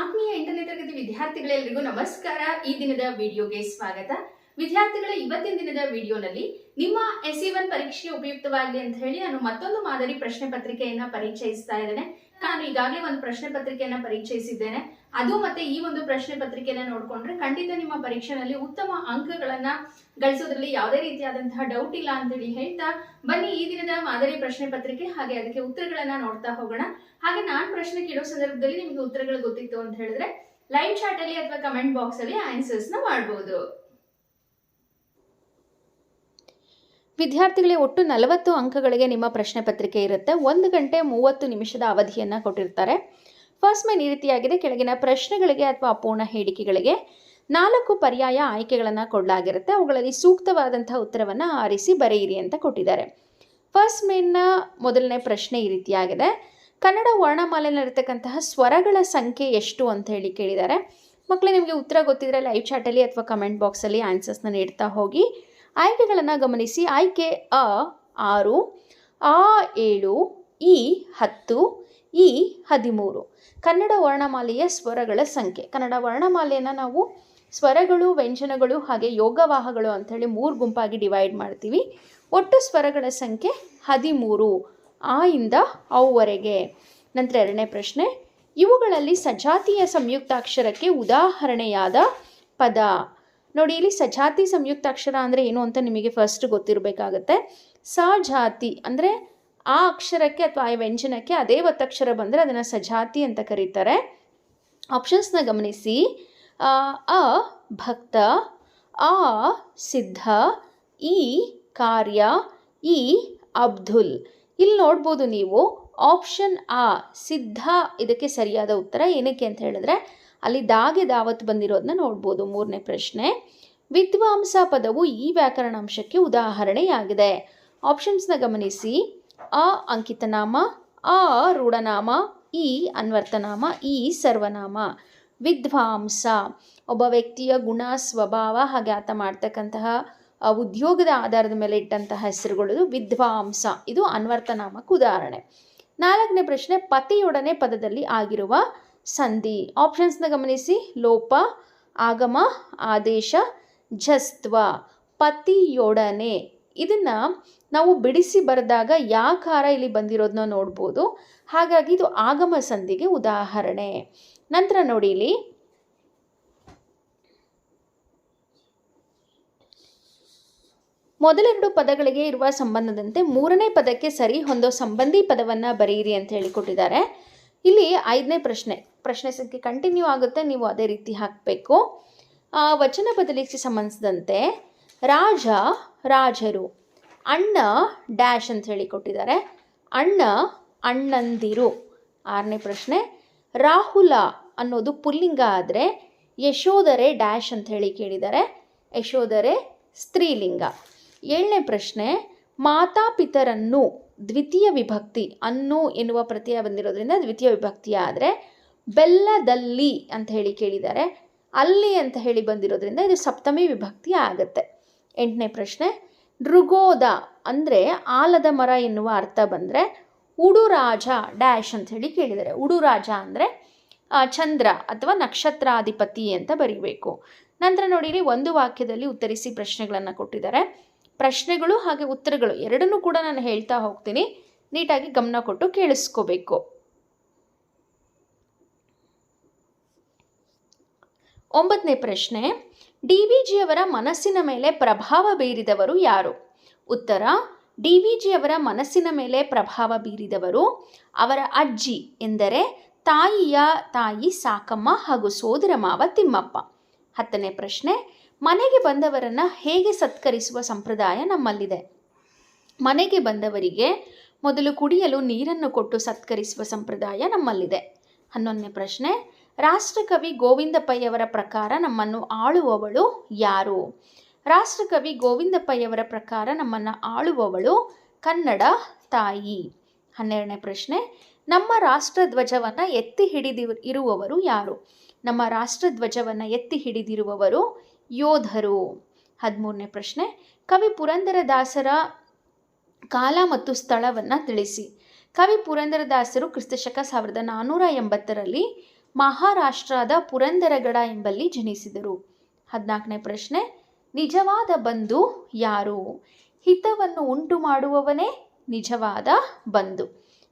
ಆತ್ಮೀಯ ಎಂಟನೇ ತರಗತಿ ವಿದ್ಯಾರ್ಥಿಗಳೆಲ್ಲರಿಗೂ ನಮಸ್ಕಾರ. ಈ ದಿನದ ವಿಡಿಯೋಗೆ ಸ್ವಾಗತ. ವಿದ್ಯಾರ್ಥಿಗಳ ಇವತ್ತಿನ ದಿನದ ವಿಡಿಯೋನಲ್ಲಿ ನಿಮ್ಮ ಎಸ್ ಸಿ ಒನ್ ಪರೀಕ್ಷೆ ಉಪಯುಕ್ತವಾಗಲಿ ಅಂತ ಹೇಳಿ ನಾನು ಮತ್ತೊಂದು ಮಾದರಿ ಪ್ರಶ್ನೆ ಪತ್ರಿಕೆಯನ್ನ ಪರಿಚಯಿಸ್ತಾ ಇದ್ದೇನೆ. ನಾನು ಈಗಾಗಲೇ ಒಂದು ಪ್ರಶ್ನೆ ಪತ್ರಿಕೆಯನ್ನ ಪರಿಚಯಿಸಿದ್ದೇನೆ. ಅದು ಮತ್ತೆ ಈ ಒಂದು ಪ್ರಶ್ನೆ ಪತ್ರಿಕೆನ ನೋಡ್ಕೊಂಡ್ರೆ ಖಂಡಿತ ನಿಮ್ಮ ಪರೀಕ್ಷೆನಲ್ಲಿ ಉತ್ತಮ ಅಂಕಗಳನ್ನ ಗಳಿಸೋದ್ರಲ್ಲಿ ಯಾವುದೇ ರೀತಿಯಾದಂತಹ ಡೌಟ್ ಇಲ್ಲ ಅಂತ ಹೇಳಿ ಹೇಳ್ತಾ ಬನ್ನಿ ಈ ದಿನದ ಮಾದರಿ ಪ್ರಶ್ನೆ ಪತ್ರಿಕೆ ಹಾಗೆ ಅದಕ್ಕೆ ಉತ್ತರಗಳನ್ನ ನೋಡ್ತಾ ಹೋಗೋಣ. ಹಾಗೆ ನಾನ್ ಪ್ರಶ್ನೆ ಕೇಳೋ ಸಂದರ್ಭದಲ್ಲಿ ನಿಮಗೆ ಉತ್ತರಗಳು ಗೊತ್ತಿತ್ತು ಅಂತ ಹೇಳಿದ್ರೆ ಲೈವ್ ಚಾಟ್ ಅಲ್ಲಿ ಅಥವಾ ಕಮೆಂಟ್ ಬಾಕ್ಸ್ ಅಲ್ಲಿ ಆನ್ಸರ್ಸ್ನ ಮಾಡಬಹುದು ವಿದ್ಯಾರ್ಥಿಗಳೇ, ಒಟ್ಟು ನಲವತ್ತು ಅಂಕಗಳಿಗೆ ನಿಮ್ಮ ಪ್ರಶ್ನೆ ಪತ್ರಿಕೆ ಇರುತ್ತೆ. ಒಂದು ಗಂಟೆ ಮೂವತ್ತು ನಿಮಿಷದ ಅವಧಿಯನ್ನು ಕೊಟ್ಟಿರ್ತಾರೆ. ಫಸ್ಟ್ ಮೇನ್ ಈ ರೀತಿಯಾಗಿದೆ. ಕೆಳಗಿನ ಪ್ರಶ್ನೆಗಳಿಗೆ ಅಥವಾ ಅಪೂರ್ಣ ಹೇಳಿಕೆಗಳಿಗೆ ನಾಲ್ಕು ಪರ್ಯಾಯ ಆಯ್ಕೆಗಳನ್ನು ಕೊಡಲಾಗಿರುತ್ತೆ. ಅವುಗಳಲ್ಲಿ ಸೂಕ್ತವಾದಂಥ ಉತ್ತರವನ್ನು ಆರಿಸಿ ಬರೆಯಿರಿ ಅಂತ ಕೊಟ್ಟಿದ್ದಾರೆ. ಫಸ್ಟ್ ಮೇನ್ನ ಮೊದಲನೇ ಪ್ರಶ್ನೆ ಈ ರೀತಿಯಾಗಿದೆ. ಕನ್ನಡ ವರ್ಣಮಾಲೆಯಲ್ಲಿರತಕ್ಕಂತಹ ಸ್ವರಗಳ ಸಂಖ್ಯೆ ಎಷ್ಟು ಅಂತ ಹೇಳಿ ಕೇಳಿದ್ದಾರೆ. ಮಕ್ಕಳೇ ನಿಮಗೆ ಉತ್ತರ ಗೊತ್ತಿದ್ರೆ ಲೈವ್ ಚಾಟಲ್ಲಿ ಅಥವಾ ಕಮೆಂಟ್ ಬಾಕ್ಸಲ್ಲಿ ಆನ್ಸರ್ಸ್ನ ನೀಡ್ತಾ ಹೋಗಿ. ಆಯ್ಕೆಗಳನ್ನು ಗಮನಿಸಿ. ಆಯ್ಕೆ ಅ, ಆರು, ಆ, ಏಳು ಇ ಹತ್ತು ಇ ಹದಿಮೂರು. ಕನ್ನಡ ವರ್ಣಮಾಲೆಯ ಸ್ವರಗಳ ಸಂಖ್ಯೆ. ಕನ್ನಡ ವರ್ಣಮಾಲೆಯನ್ನು ನಾವು ಸ್ವರಗಳು, ವ್ಯಂಜನಗಳು ಹಾಗೆ ಯೋಗವಾಹಗಳು ಅಂಥೇಳಿ ಮೂರು ಗುಂಪಾಗಿ ಡಿವೈಡ್ ಮಾಡ್ತೀವಿ. ಒಟ್ಟು ಸ್ವರಗಳ ಸಂಖ್ಯೆ ಹದಿಮೂರು. ಆ ಇಂದ ಅವರೆಗೆ ನಂತರ ಎರಡನೇ ಪ್ರಶ್ನೆ. ಇವುಗಳಲ್ಲಿ ಸಜಾತಿಯ ಸಂಯುಕ್ತಾಕ್ಷರಕ್ಕೆ ಉದಾಹರಣೆಯಾದ ಪದ. ನೋಡಿ, ಇಲ್ಲಿ ಸಜಾತಿ ಸಂಯುಕ್ತಾಕ್ಷರ ಅಂದರೆ ಏನು ಅಂತ ನಿಮಗೆ ಫಸ್ಟ್ ಗೊತ್ತಿರಬೇಕಾಗತ್ತೆ. ಸಜಾತಿ ಅಂದರೆ ಆ ಅಕ್ಷರಕ್ಕೆ ಅಥವಾ ಆ ವ್ಯಂಜನಕ್ಕೆ ಅದೇ ಒತ್ತಕ್ಷರ ಬಂದರೆ ಅದನ್ನು ಸಜಾತಿ ಅಂತ ಕರೀತಾರೆ. ಆಪ್ಷನ್ಸ್ನ ಗಮನಿಸಿ. ಅ, ಭಕ್ತ, ಆ, ಸಿದ್ಧ, ಈ, ಕಾರ್ಯ, ಈ, ಅಬ್ದುಲ್. ಇಲ್ಲಿ ನೋಡ್ಬೋದು ನೀವು ಆಪ್ಷನ್ ಆ, ಸಿದ್ಧ ಇದಕ್ಕೆ ಸರಿಯಾದ ಉತ್ತರ ಏನಕ್ಕೆ ಅಂತ ಹೇಳಿದ್ರೆ ಅಲ್ಲಿ ದಾಗೆ ದಾವತ್ ಬಂದಿರೋದನ್ನ ನೋಡ್ಬೋದು ಮೂರನೇ ಪ್ರಶ್ನೆ. ವಿದ್ವಾಂಸ ಪದವು ಈ ವ್ಯಾಕರಣಾಂಶಕ್ಕೆ ಉದಾಹರಣೆಯಾಗಿದೆ. ಆಪ್ಷನ್ಸ್ನ ಗಮನಿಸಿ. ಅ ಅಂಕಿತನಾಮ, ಆ ರೂಢನಾಮ ಇ ಅನ್ವರ್ತನಾಮ ಇ ಸರ್ವನಾಮ. ವಿದ್ವಾಂಸ. ಒಬ್ಬ ವ್ಯಕ್ತಿಯ ಗುಣ, ಸ್ವಭಾವ ಹಾಗೆ ಆತ ಮಾಡ್ತಕ್ಕಂತಹ ಉದ್ಯೋಗದ ಆಧಾರದ ಮೇಲೆ ಇಟ್ಟಂತಹ ಹೆಸರುಗಳು ವಿದ್ವಾಂಸ. ಇದು ಅನ್ವರ್ತನಾಮಕ್ಕೆ ಉದಾಹರಣೆ. ನಾಲ್ಕನೇ ಪ್ರಶ್ನೆ, ಪತಿಯೊಡನೆ ಪದದಲ್ಲಿ ಆಗಿರುವ ಸಂಧಿ. ಆಪ್ಷನ್ಸ್ನ ಗಮನಿಸಿ. ಲೋಪ, ಆಗಮ, ಆದೇಶ ಜಸ್ತ್ವ ಪತಿಯೊಡನೆ. ಇದನ್ನು ನಾವು ಬಿಡಿಸಿ ಬರೆದಾಗ ಯಾಕಾರ ಇಲ್ಲಿ ಬಂದಿರೋದನ್ನ ನೋಡ್ಬೋದು. ಹಾಗಾಗಿ ಇದು ಆಗಮ ಸಂಧಿಗೆ ಉದಾಹರಣೆ. ನಂತರ ನೋಡಿ ಇಲ್ಲಿ. ಮೊದಲೆರಡು ಪದಗಳಿಗೆ ಇರುವ ಸಂಬಂಧದಂತೆ ಮೂರನೇ ಪದಕ್ಕೆ ಸರಿ ಹೊಂದೋ ಸಂಬಂಧಿ ಪದವನ್ನು ಬರೆಯಿರಿ ಅಂತ ಹೇಳಿ ಕೊಟ್ಟಿದ್ದಾರೆ. ಇಲ್ಲಿ ಐದನೇ ಪ್ರಶ್ನೆ. ಪ್ರಶ್ನೆ ಸಂಖ್ಯೆ ಕಂಟಿನ್ಯೂ ಆಗುತ್ತೆ, ನೀವು ಅದೇ ರೀತಿ ಹಾಕಬೇಕು. ವಚನ ಬದಲಿಗೆ ಸಂಬಂಧಿಸಿದಂತೆ ರಾಜ ರಾಜರು. ಅಣ್ಣ ಡ್ಯಾಶ್ ಅಂತ ಹೇಳಿ ಕೊಟ್ಟಿದ್ದಾರೆ. ಅಣ್ಣ ಅಣ್ಣಂದಿರು. ಆರನೇ ಪ್ರಶ್ನೆ, ರಾಹುಲ ಅನ್ನೋದು ಪುಲ್ಲಿಂಗ ಆದರೆ ಯಶೋಧರೆ ಡ್ಯಾಶ್ ಅಂತ ಹೇಳಿ ಕೇಳಿದ್ದಾರೆ. ಯಶೋಧರೆ ಸ್ತ್ರೀಲಿಂಗ. ಏಳನೇ ಪ್ರಶ್ನೆ, ಮಾತಾಪಿತರನ್ನು ದ್ವಿತೀಯ ವಿಭಕ್ತಿ ಅನ್ನು ಎನ್ನುವ ಪ್ರತ್ಯಯ ಬಂದಿರೋದ್ರಿಂದ ದ್ವಿತೀಯ ವಿಭಕ್ತಿ ಆದರೆ ಬೆಲ್ಲದಲ್ಲಿ ಅಂತ ಹೇಳಿ ಕೇಳಿದ್ದಾರೆ. ಅಲ್ಲಿ ಅಂತ ಹೇಳಿ ಬಂದಿರೋದ್ರಿಂದ ಇದು ಸಪ್ತಮಿ ವಿಭಕ್ತಿ ಆಗುತ್ತೆ. ಎಂಟನೇ ಪ್ರಶ್ನೆ ನೃಗೋದ ಅಂದರೆ ಆಲದ ಮರ ಎನ್ನುವ ಅರ್ಥ ಬಂದರೆ ಉಡುರಾಜ ಡ್ಯಾಶ್ ಅಂತ ಹೇಳಿ ಕೇಳಿದ್ದಾರೆ. ಉಡುರಾಜ ಅಂದರೆ ಚಂದ್ರ ಅಥವಾ ನಕ್ಷತ್ರಾಧಿಪತಿ ಅಂತ ಬರೀಬೇಕು. ನಂತರ ನೋಡಿರಿ, ಒಂದು ವಾಕ್ಯದಲ್ಲಿ ಉತ್ತರಿಸಿ ಪ್ರಶ್ನೆಗಳನ್ನು ಕೊಟ್ಟಿದ್ದಾರೆ. ಪ್ರಶ್ನೆಗಳು ಹಾಗೆ ಉತ್ತರಗಳು ಎರಡನ್ನೂ ಕೂಡ ನಾನು ಹೇಳ್ತಾ ಹೋಗ್ತೀನಿ. ನೀಟಾಗಿ ಗಮನ ಕೊಟ್ಟು ಕೇಳಿಸ್ಕೋಬೇಕು. ಒಂಬತ್ತನೇ ಪ್ರಶ್ನೆ, ಡಿ ವಿ ಜಿಯವರ ಮನಸ್ಸಿನ ಮೇಲೆ ಪ್ರಭಾವ ಬೀರಿದವರು ಯಾರು? ಉತ್ತರ, ಡಿ ವಿ ಜಿಯವರ ಮನಸ್ಸಿನ ಮೇಲೆ ಪ್ರಭಾವ ಬೀರಿದವರು ಅವರ ಅಜ್ಜಿ ಎಂದರೆ ತಾಯಿಯ ತಾಯಿ ಸಾಕಮ್ಮ ಹಾಗೂ ಸೋದರ ಮಾವ ತಿಮ್ಮಪ್ಪ. ಹತ್ತನೇ ಪ್ರಶ್ನೆ, ಮನೆಗೆ ಬಂದವರನ್ನು ಹೇಗೆ ಸತ್ಕರಿಸುವ ಸಂಪ್ರದಾಯ ನಮ್ಮಲ್ಲಿದೆ? ಮನೆಗೆ ಬಂದವರಿಗೆ ಮೊದಲು ಕುಡಿಯಲು ನೀರನ್ನು ಕೊಟ್ಟು ಸತ್ಕರಿಸುವ ಸಂಪ್ರದಾಯ ನಮ್ಮಲ್ಲಿದೆ. ಹನ್ನೊಂದನೇ ಪ್ರಶ್ನೆ ರಾಷ್ಟ್ರಕವಿ ಗೋವಿಂದಪ್ಪಯ್ಯವರ ಪ್ರಕಾರ ನಮ್ಮನ್ನು ಆಳುವವಳು ಯಾರು? ರಾಷ್ಟ್ರಕವಿ ಗೋವಿಂದಪ್ಪಯ್ಯವರ ಪ್ರಕಾರ ನಮ್ಮನ್ನು ಆಳುವವಳು ಕನ್ನಡ ತಾಯಿ. ಹನ್ನೆರಡನೇ ಪ್ರಶ್ನೆ, ನಮ್ಮ ರಾಷ್ಟ್ರಧ್ವಜವನ್ನು ಎತ್ತಿ ಹಿಡಿದಿ ಇರುವವರು ಯಾರು? ನಮ್ಮ ರಾಷ್ಟ್ರಧ್ವಜವನ್ನು ಎತ್ತಿ ಹಿಡಿದಿರುವವರು ಯೋಧರು. ಹದಿಮೂರನೇ ಪ್ರಶ್ನೆ, ಕವಿ ಪುರಂದರದಾಸರ ಕಾಲ ಮತ್ತು ಸ್ಥಳವನ್ನು ತಿಳಿಸಿ. ಕವಿ ಪುರಂದರದಾಸರು ಕ್ರಿಸ್ತಶಕ ಸಾವಿರದ ನಾನ್ನೂರ ಎಂಬತ್ತರಲ್ಲಿ ಮಹಾರಾಷ್ಟ್ರದ ಪುರಂದರಗಡ ಎಂಬಲ್ಲಿ ಜನಿಸಿದರು. ಹದಿನಾಲ್ಕನೇ ಪ್ರಶ್ನೆ, ನಿಜವಾದ ಬಂಧು ಯಾರು? ಹಿತವನ್ನು ಉಂಟು ಮಾಡುವವನೇ ನಿಜವಾದ ಬಂಧು?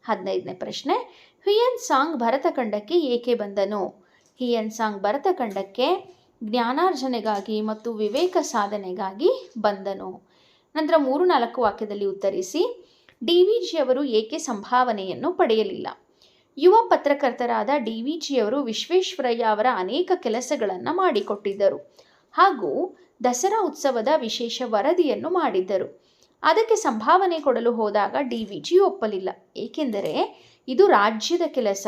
ಹದಿನೈದನೇ ಪ್ರಶ್ನೆ, ಹಿಯನ್ ಸಾಂಗ್ ಭರತಖಂಡಕ್ಕೆ ಏಕೆ ಬಂದನು? ಹಿಯನ್ ಸಾಂಗ್ ಭರತಖಂಡಕ್ಕೆ ಜ್ಞಾನಾರ್ಜನೆಗಾಗಿ ಮತ್ತು ವಿವೇಕ ಸಾಧನೆಗಾಗಿ ಬಂದನು. ನಂತರ ಮೂರು ನಾಲ್ಕು ವಾಕ್ಯದಲ್ಲಿ ಉತ್ತರಿಸಿ, ಡಿ ವಿ ಜಿಯವರು ಏಕೆ ಸಂಭಾವನೆಯನ್ನು ಪಡೆಯಲಿಲ್ಲ? ಯುವ ಪತ್ರಕರ್ತರಾದ ಡಿ ವಿ ಜಿಯವರು ವಿಶ್ವೇಶ್ವರಯ್ಯ ಅವರ ಅನೇಕ ಕೆಲಸಗಳನ್ನು ಮಾಡಿಕೊಟ್ಟಿದ್ದರು ಹಾಗೂ ದಸರಾ ಉತ್ಸವದ ವಿಶೇಷ ವರದಿಯನ್ನು ಮಾಡಿದ್ದರು. ಅದಕ್ಕೆ ಸಂಭಾವನೆ ಕೊಡಲು ಹೋದಾಗ ಡಿ ವಿ ಜಿ ಒಪ್ಪಲಿಲ್ಲ. ಏಕೆಂದರೆ ಇದು ರಾಜ್ಯದ ಕೆಲಸ.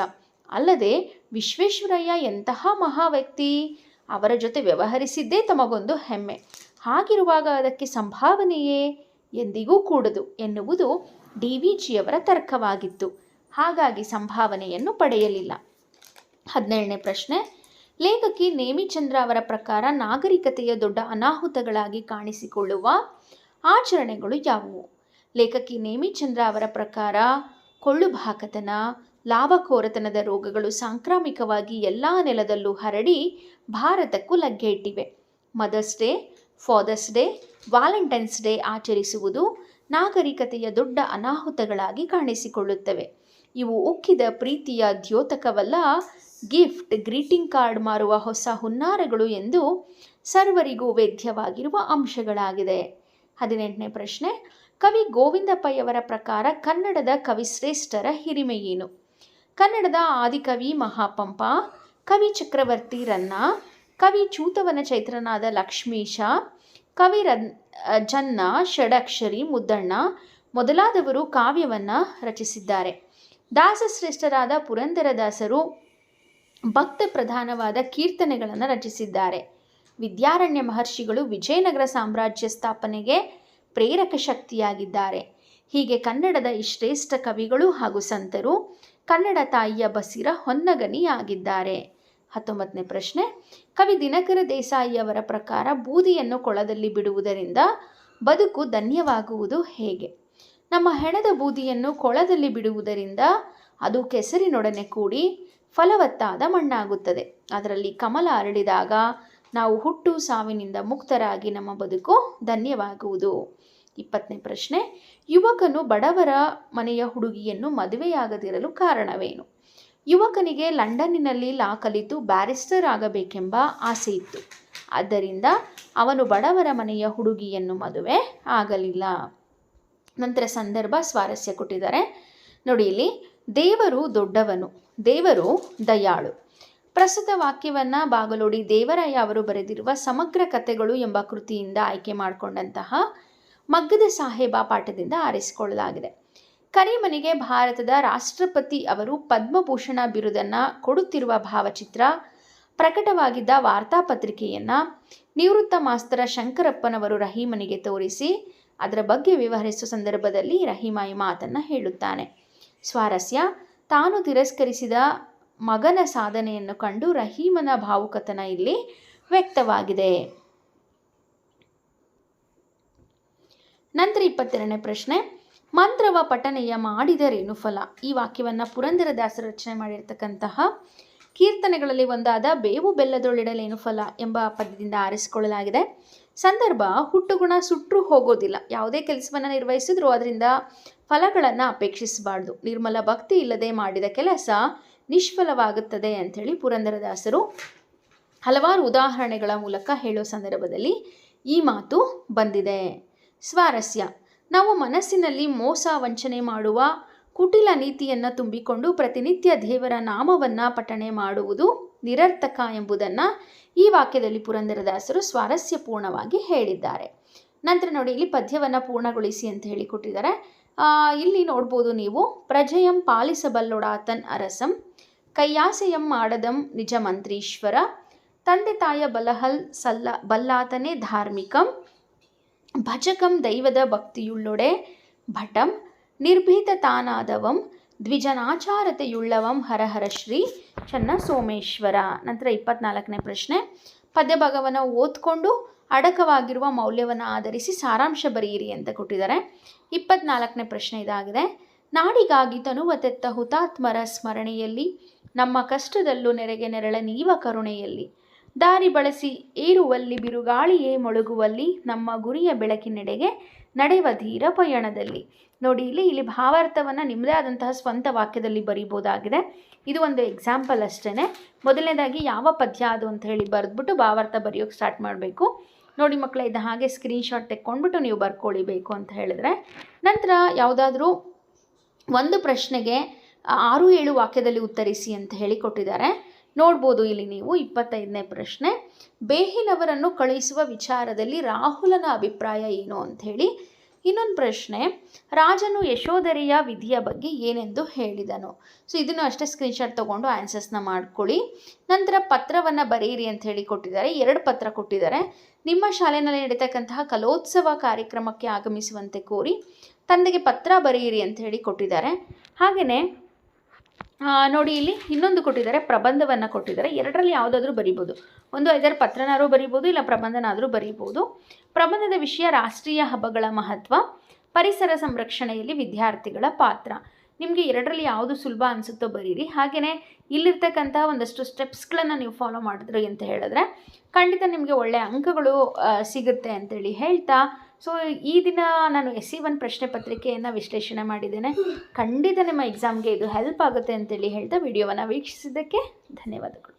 ಅಲ್ಲದೆ ವಿಶ್ವೇಶ್ವರಯ್ಯ ಎಂತಹ ಮಹಾ ವ್ಯಕ್ತಿ ಅವರ ಜೊತೆ ವ್ಯವಹರಿಸಿದ್ದೇ ತಮಗೊಂದು ಹೆಮ್ಮೆ. ಹಾಗಿರುವಾಗ ಅದಕ್ಕೆ ಸಂಭಾವನೆಯೇ ಎಂದಿಗೂ ಕೂಡದು ಎನ್ನುವುದು ಡಿ ವಿ ಜಿಯವರ ತರ್ಕವಾಗಿತ್ತು. ಹಾಗಾಗಿ ಸಂಭಾವನೆಯನ್ನು ಪಡೆಯಲಿಲ್ಲ. ಹದಿನೇಳನೇ ಪ್ರಶ್ನೆ, ಲೇಖಕಿ ನೇಮಿಚಂದ್ರ ಅವರ ಪ್ರಕಾರ ನಾಗರಿಕತೆಯ ದೊಡ್ಡ ಅನಾಹುತಗಳಾಗಿ ಕಾಣಿಸಿಕೊಳ್ಳುವ ಆಚರಣೆಗಳು ಯಾವುವು? ಲೇಖಕಿ ನೇಮಿಚಂದ್ರ ಅವರ ಪ್ರಕಾರ ಕೊಳ್ಳುಬಾಕತನ ಲಾಭಕೋರತನದ ರೋಗಗಳು ಸಾಂಕ್ರಾಮಿಕವಾಗಿ ಎಲ್ಲ ನೆಲದಲ್ಲೂ ಹರಡಿ ಭಾರತಕ್ಕೂ ಲಗ್ಗೆ ಇಟ್ಟಿವೆ. Mother's day, father's day, valentine's day ಆಚರಿಸುವುದು ನಾಗರಿಕತೆಯ ದೊಡ್ಡ ಅನಾಹುತಗಳಾಗಿ ಕಾಣಿಸಿಕೊಳ್ಳುತ್ತವೆ. ಇವು ಉಕ್ಕಿದ ಪ್ರೀತಿಯ ದ್ಯೋತಕವಲ್ಲ. ಗಿಫ್ಟ್, ಗ್ರೀಟಿಂಗ್ ಕಾರ್ಡ್ ಮಾರುವ ಹೊಸ ಹುನ್ನಾರಗಳು ಎಂದು ಸರ್ವರಿಗೂ ವೇದ್ಯವಾಗಿರುವ ಅಂಶಗಳಾಗಿದೆ. ಹದಿನೆಂಟನೇ ಪ್ರಶ್ನೆ. ಕವಿ ಗೋವಿಂದ ಪೈಯವರ ಪ್ರಕಾರ ಕನ್ನಡದ ಕವಿಶ್ರೇಷ್ಠರ ಹಿರಿಮೆ ಏನು? ಕನ್ನಡದ ಆದಿಕವಿ ಮಹಾಪಂಪ, ಕವಿ ಚಕ್ರವರ್ತಿ ರನ್ನ, ಕವಿ ಚೂತವನ ಚೈತ್ರನಾದ ಲಕ್ಷ್ಮೀಶ, ಕವಿ ರನ್ ಜನ್ನ, ಷಡಕ್ಷರಿ, ಮುದ್ದಣ್ಣ ಮೊದಲಾದವರು ಕಾವ್ಯವನ್ನು ರಚಿಸಿದ್ದಾರೆ. ದಾಸಶ್ರೇಷ್ಠರಾದ ಪುರಂದರದಾಸರು ಭಕ್ತ ಪ್ರಧಾನವಾದ ಕೀರ್ತನೆಗಳನ್ನು ರಚಿಸಿದ್ದಾರೆ. ವಿದ್ಯಾರಣ್ಯ ಮಹರ್ಷಿಗಳು ವಿಜಯನಗರ ಸಾಮ್ರಾಜ್ಯ ಸ್ಥಾಪನೆಗೆ ಪ್ರೇರಕ ಶಕ್ತಿಯಾಗಿದ್ದಾರೆ. ಹೀಗೆ ಕನ್ನಡದ ಈ ಶ್ರೇಷ್ಠ ಕವಿಗಳು ಹಾಗೂ ಸಂತರು ಕನ್ನಡ ತಾಯಿಯ ಬಸಿರ ಹೊನ್ನಗನಿಯಾಗಿದ್ದಾರೆ. ಹತ್ತೊಂಬತ್ತನೇ ಪ್ರಶ್ನೆ, ಕವಿ ದಿನಕರ ದೇಸಾಯಿಯವರ ಪ್ರಕಾರ ಬೂದಿಯನ್ನು ಕೊಳದಲ್ಲಿ ಬಿಡುವುದರಿಂದ ಬದುಕು ಧನ್ಯವಾಗುವುದು ಹೇಗೆ? ನಮ್ಮ ಹೆಣದ ಬೂದಿಯನ್ನು ಕೊಳದಲ್ಲಿ ಬಿಡುವುದರಿಂದ ಅದು ಕೆಸರಿನೊಡನೆ ಕೂಡಿ ಫಲವತ್ತಾದ ಮಣ್ಣಾಗುತ್ತದೆ. ಅದರಲ್ಲಿ ಕಮಲ ಅರಳಿದಾಗ ನಾವು ಹುಟ್ಟು ಸಾವಿನಿಂದ ಮುಕ್ತರಾಗಿ ನಮ್ಮ ಬದುಕು ಧನ್ಯವಾಗುವುದು. ಇಪ್ಪತ್ತನೇ ಪ್ರಶ್ನೆ, ಯುವಕನು ಬಡವರ ಮನೆಯ ಹುಡುಗಿಯನ್ನು ಮದುವೆಯಾಗದಿರಲು ಕಾರಣವೇನು? ಯುವಕನಿಗೆ ಲಂಡನ್ನಿನಲ್ಲಿ ಲಾ ಕಲಿತು ಬ್ಯಾರಿಸ್ಟರ್ ಆಗಬೇಕೆಂಬ ಆಸೆ ಇತ್ತು ಆದ್ದರಿಂದ ಅವನು ಬಡವರ ಮನೆಯ ಹುಡುಗಿಯನ್ನು ಮದುವೆ ಆಗಲಿಲ್ಲ. ನಂತರ ಸಂದರ್ಭ ಸ್ವಾರಸ್ಯ ಕೊಟ್ಟಿದ್ದಾರೆ. ನೋಡಿ ಇಲ್ಲಿ, ದೇವರು ದೊಡ್ಡವನು, ದೇವರು ದಯಾಳು. ಪ್ರಸ್ತುತ ವಾಕ್ಯವನ್ನು ಬಾಗಲೋಡಿ ದೇವರಾಯ ಅವರು ಬರೆದಿರುವ ಸಮಗ್ರ ಕಥೆಗಳು ಎಂಬ ಕೃತಿಯಿಂದ ಆಯ್ಕೆ ಮಾಡಿಕೊಂಡಂತಹ ಮಗ್ಗದ ಸಾಹೇಬ ಪಾಠದಿಂದ ಆರಿಸಿಕೊಳ್ಳಲಾಗಿದೆ. ಕರಿಮನಿಗೆ ಭಾರತದ ರಾಷ್ಟ್ರಪತಿ ಅವರು ಪದ್ಮಭೂಷಣ ಬಿರುದನ್ನು ಕೊಡುತ್ತಿರುವ ಭಾವಚಿತ್ರ, ಪ್ರಕಟವಾಗಿದ್ದ ವಾರ್ತಾಪತ್ರಿಕೆಯನ್ನು ನಿವೃತ್ತ ಮಾಸ್ತರ ಶಂಕರಪ್ಪನವರು ರಹೀಮನಿಗೆ ತೋರಿಸಿ ಅದರ ಬಗ್ಗೆ ವಿವರಿಸುವ ಸಂದರ್ಭದಲ್ಲಿ ರಹೀಮ ಈ ಮಾತನ್ನು ಹೇಳುತ್ತಾನೆ. ಸ್ವಾರಸ್ಯ, ತಾನು ತಿರಸ್ಕರಿಸಿದ ಮಗನ ಸಾಧನೆಯನ್ನು ಕಂಡು ರಹೀಮನ ಭಾವುಕತನ ಇಲ್ಲಿ ವ್ಯಕ್ತವಾಗಿದೆ. ನಂತರ ಇಪ್ಪತ್ತೆರಡನೇ ಪ್ರಶ್ನೆ, ಮಂತ್ರವ ಪಠನೆಯ ಮಾಡಿದರೇನು ಫಲ? ಈ ವಾಕ್ಯವನ್ನು ಪುರಂದರದಾಸರು ರಚನೆ ಮಾಡಿರ್ತಕ್ಕಂತಹ ಕೀರ್ತನೆಗಳಲ್ಲಿ ಒಂದಾದ ಬೇವು ಬೆಲ್ಲದೊಳಿಡಲೇನು ಫಲ ಎಂಬ ಪದದಿಂದ ಆರಿಸಿಕೊಳ್ಳಲಾಗಿದೆ. ಸಂದರ್ಭ ಹುಟ್ಟುಗುಣ ಸುಟ್ಟರೂ ಹೋಗೋದಿಲ್ಲ. ಯಾವುದೇ ಕೆಲಸವನ್ನು ನಿರ್ವಹಿಸಿದ್ರೂ ಅದರಿಂದ ಫಲಗಳನ್ನು ಅಪೇಕ್ಷಿಸಬಾರ್ದು. ನಿರ್ಮಲ ಭಕ್ತಿ ಇಲ್ಲದೆ ಮಾಡಿದ ಕೆಲಸ ನಿಷ್ಫಲವಾಗುತ್ತದೆ ಅಂಥೇಳಿ ಪುರಂದರದಾಸರು ಹಲವಾರು ಉದಾಹರಣೆಗಳ ಮೂಲಕ ಹೇಳೋ ಸಂದರ್ಭದಲ್ಲಿ ಈ ಮಾತು ಬಂದಿದೆ. ಸ್ವಾರಸ್ಯ. ನಾವು ಮನಸ್ಸಿನಲ್ಲಿ ಮೋಸ ವಂಚನೆ ಮಾಡುವ ಕುಟಿಲ ನೀತಿಯನ್ನು ತುಂಬಿಕೊಂಡು ಪ್ರತಿನಿತ್ಯ ದೇವರ ನಾಮವನ್ನು ಪಠಣೆ ಮಾಡುವುದು ನಿರರ್ಥಕ ಎಂಬುದನ್ನು ಈ ವಾಕ್ಯದಲ್ಲಿ ಪುರಂದರದಾಸರು ಸ್ವಾರಸ್ಯಪೂರ್ಣವಾಗಿ ಹೇಳಿದ್ದಾರೆ. ನಂತರ ನೋಡಿ, ಇಲ್ಲಿ ಪದ್ಯವನ್ನು ಪೂರ್ಣಗೊಳಿಸಿ ಅಂತ ಹೇಳಿ ಕೊಟ್ಟಿದ್ದಾರೆ. ಇಲ್ಲಿ ನೋಡ್ಬೋದು ನೀವು, ಪ್ರಜೆಯಂ ಪಾಲಿಸಬಲ್ಲೊಡಾತನ್ ಅರಸಂ, ಕೈಯಾಸೆಯಂ ಮಾಡದಂ ನಿಜ ಮಂತ್ರೀಶ್ವರ ತಂದೆ ತಾಯ ಬಲಹಲ್ ಸಲ್ಲ, ಬಲ್ಲಾತನೇ ಧಾರ್ಮಿಕಂ, ಭಜಕಂ ದೈವದ ಭಕ್ತಿಯುಳ್ಳೊಡೆ ಭಟಂ, ನಿರ್ಭೀತ ತಾನಾದವಂ ದ್ವಿಜನಾಚಾರತೆಯುಳ್ಳವಂ ಹರಹರ ಶ್ರೀ ಚನ್ನ ಸೋಮೇಶ್ವರ ನಂತರ ಇಪ್ಪತ್ನಾಲ್ಕನೇ ಪ್ರಶ್ನೆ. ಪದ್ಯಭಾಗವನ್ನು ಓದ್ಕೊಂಡು ಅಡಕವಾಗಿರುವ ಮೌಲ್ಯವನ್ನು ಆಧರಿಸಿ ಸಾರಾಂಶ ಬರೆಯಿರಿ ಅಂತ ಕೊಟ್ಟಿದ್ದಾರೆ. ಇಪ್ಪತ್ನಾಲ್ಕನೇ ಪ್ರಶ್ನೆ ಇದಾಗಿದೆ. ನಾಡಿಗಾಗಿ ತನುವ ತೆತ್ತ ಹುತಾತ್ಮರ ಸ್ಮರಣೆಯಲ್ಲಿ, ನಮ್ಮ ಕಷ್ಟದಲ್ಲೂ ನೆರೆಗೆ ನೆರಳ ನೀವ ಕರುಣೆಯಲ್ಲಿ. ದಾರಿ ಬಳಸಿ ಏರುವಲ್ಲಿ ಬಿರುಗಾಳಿಯೇ ಮೊಳಗುವಲ್ಲಿ, ನಮ್ಮ ಗುರಿಯ ಬೆಳಕಿನೆಡೆಗೆ ನಡೆವ ಧೀರ ಪಯಣದಲ್ಲಿ. ನೋಡಿ, ಇಲ್ಲಿ ಇಲ್ಲಿ ಭಾವಾರ್ಥವನ್ನು ನಿಮ್ಮದೇ ಆದಂತಹ ಸ್ವಂತ ವಾಕ್ಯದಲ್ಲಿ ಬರೀಬೋದಾಗಿದೆ. ಇದು ಒಂದು ಎಕ್ಸಾಂಪಲ್ ಅಷ್ಟೇ ಮೊದಲನೇದಾಗಿ ಯಾವ ಪದ್ಯ ಅದು ಅಂತ ಹೇಳಿ ಬರೆದ್ಬಿಟ್ಟು ಭಾವಾರ್ಥ ಬರೆಯೋಕ್ಕೆ ಸ್ಟಾರ್ಟ್ ಮಾಡಬೇಕು. ನೋಡಿ ಮಕ್ಕಳ, ಇದು ಹಾಗೆ ಸ್ಕ್ರೀನ್ಶಾಟ್ ತೆಕ್ಕೊಂಡ್ಬಿಟ್ಟು ನೀವು ಬರ್ಕೊಳ್ಳಿಬೇಕು ಅಂತ ಹೇಳಿದ್ರೆ, ನಂತರ ಯಾವುದಾದ್ರೂ ಒಂದು ಪ್ರಶ್ನೆಗೆ ಆರು ಏಳು ವಾಕ್ಯದಲ್ಲಿ ಉತ್ತರಿಸಿ ಅಂತ ಹೇಳಿ ಕೊಟ್ಟಿದ್ದಾರೆ ನೋಡ್ಬೋದು ಇಲ್ಲಿ ನೀವು ಇಪ್ಪತ್ತೈದನೇ ಪ್ರಶ್ನೆ. ಬೇಹಿನವರನ್ನು ಕಳುಹಿಸುವ ವಿಚಾರದಲ್ಲಿ ರಾಹುಲನ ಅಭಿಪ್ರಾಯ ಏನು ಅಂಥೇಳಿ. ಇನ್ನೊಂದು ಪ್ರಶ್ನೆ, ರಾಜನು ಯಶೋಧರೆಯ ವಿಧಿಯ ಬಗ್ಗೆ ಏನೆಂದು ಹೇಳಿದನು. ಸೊ ಇದನ್ನು ಅಷ್ಟೇ ಸ್ಕ್ರೀನ್ಶಾಟ್ ತೊಗೊಂಡು ಆನ್ಸರ್ಸ್ನ ಮಾಡ್ಕೊಳ್ಳಿ. ನಂತರ ಪತ್ರವನ್ನು ಬರೆಯಿರಿ ಅಂತ ಹೇಳಿ ಕೊಟ್ಟಿದ್ದಾರೆ. ಎರಡು ಪತ್ರ ಕೊಟ್ಟಿದ್ದಾರೆ. ನಿಮ್ಮ ಶಾಲೆಯಲ್ಲಿ ನಡೀತಕ್ಕಂತಹ ಕಲೋತ್ಸವ ಕಾರ್ಯಕ್ರಮಕ್ಕೆ ಆಗಮಿಸುವಂತೆ ಕೋರಿ ತಂದೆಗೆ ಪತ್ರ ಬರೆಯಿರಿ ಅಂತ ಹೇಳಿ ಕೊಟ್ಟಿದ್ದಾರೆ. ಹಾಗೆಯೇ ನೋಡಿ ಇಲ್ಲಿ ಇನ್ನೊಂದು ಕೊಟ್ಟಿದ್ದಾರೆ, ಪ್ರಬಂಧವನ್ನು ಕೊಟ್ಟಿದ್ದಾರೆ. ಎರಡರಲ್ಲಿ ಯಾವುದಾದ್ರೂ ಬರಿಬೋದು. ಒಂದು ಐದಾರು ಪತ್ರನಾದರೂ ಬರಿಬೋದು, ಇಲ್ಲ ಪ್ರಬಂಧನಾದರೂ ಬರೀಬೋದು. ಪ್ರಬಂಧದ ವಿಷಯ ರಾಷ್ಟ್ರೀಯ ಹಬ್ಬಗಳ ಮಹತ್ವ, ಪರಿಸರ ಸಂರಕ್ಷಣೆಯಲ್ಲಿ ವಿದ್ಯಾರ್ಥಿಗಳ ಪಾತ್ರ. ನಿಮಗೆ ಎರಡರಲ್ಲಿ ಯಾವುದು ಸುಲಭ ಅನಿಸುತ್ತೋ ಬರೀರಿ. ಹಾಗೆಯೇ ಇಲ್ಲಿರ್ತಕ್ಕಂತಹ ಒಂದಷ್ಟು ಸ್ಟೆಪ್ಸ್ಗಳನ್ನು ನೀವು ಫಾಲೋ ಮಾಡಿದ್ರಿ ಅಂತ ಹೇಳಿದ್ರೆ ಖಂಡಿತ ನಿಮಗೆ ಒಳ್ಳೆಯ ಅಂಕಗಳು ಸಿಗುತ್ತೆ ಅಂತೇಳಿ ಹೇಳ್ತಾ ಸೊ ಈ ದಿನ ನಾನು ಎಸ್ ಸಿ ಒನ್ ಪ್ರಶ್ನೆ ಪತ್ರಿಕೆಯನ್ನು ವಿಶ್ಲೇಷಣೆ ಮಾಡಿದ್ದೇನೆ. ಖಂಡಿತ ನಿಮ್ಮ ಎಕ್ಸಾಮ್ಗೆ ಇದು ಹೆಲ್ಪ್ ಆಗುತ್ತೆ ಅಂತೇಳಿ ಹೇಳ್ತಾ ವಿಡಿಯೋವನ್ನು ವೀಕ್ಷಿಸಿದ್ದಕ್ಕೆ ಧನ್ಯವಾದಗಳು.